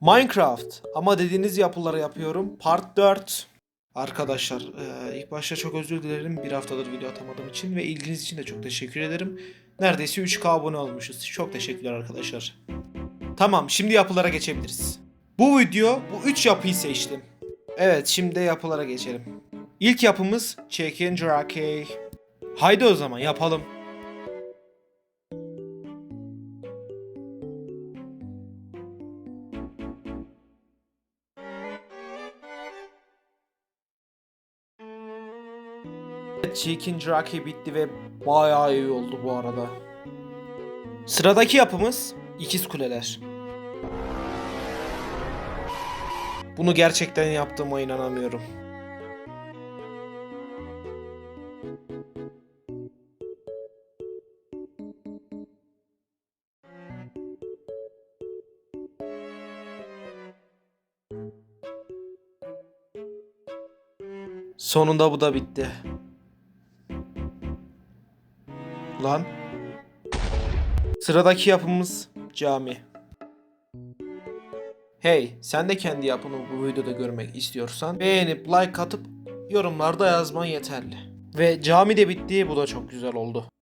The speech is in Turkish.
Minecraft ama dediğiniz yapıları yapıyorum. Part 4. Arkadaşlar eee, ilk başta çok özür dilerim bir haftadır video atamadığım için ve ilginiz için de çok teşekkür ederim. Neredeyse 3K abone olmuşuz. Çok teşekkürler arkadaşlar. Tamam şimdi yapılara geçebiliriz. Bu video bu 3 yapıyı seçtim. Evet şimdi yapılara geçelim. İlk yapımız Chicken Jockey. Haydi o zaman yapalım. Chicken Jockey bitti ve bayağı iyi oldu bu arada. Sıradaki yapımız ikiz kuleler. Bunu gerçekten yaptığıma inanamıyorum. Sonunda bu da bitti. Lan. Sıradaki yapımız cami. Hey, sen de kendi yapını bu videoda görmek istiyorsan beğenip like atıp yorumlarda yazman yeterli. Ve cami de bitti, bu da çok güzel oldu.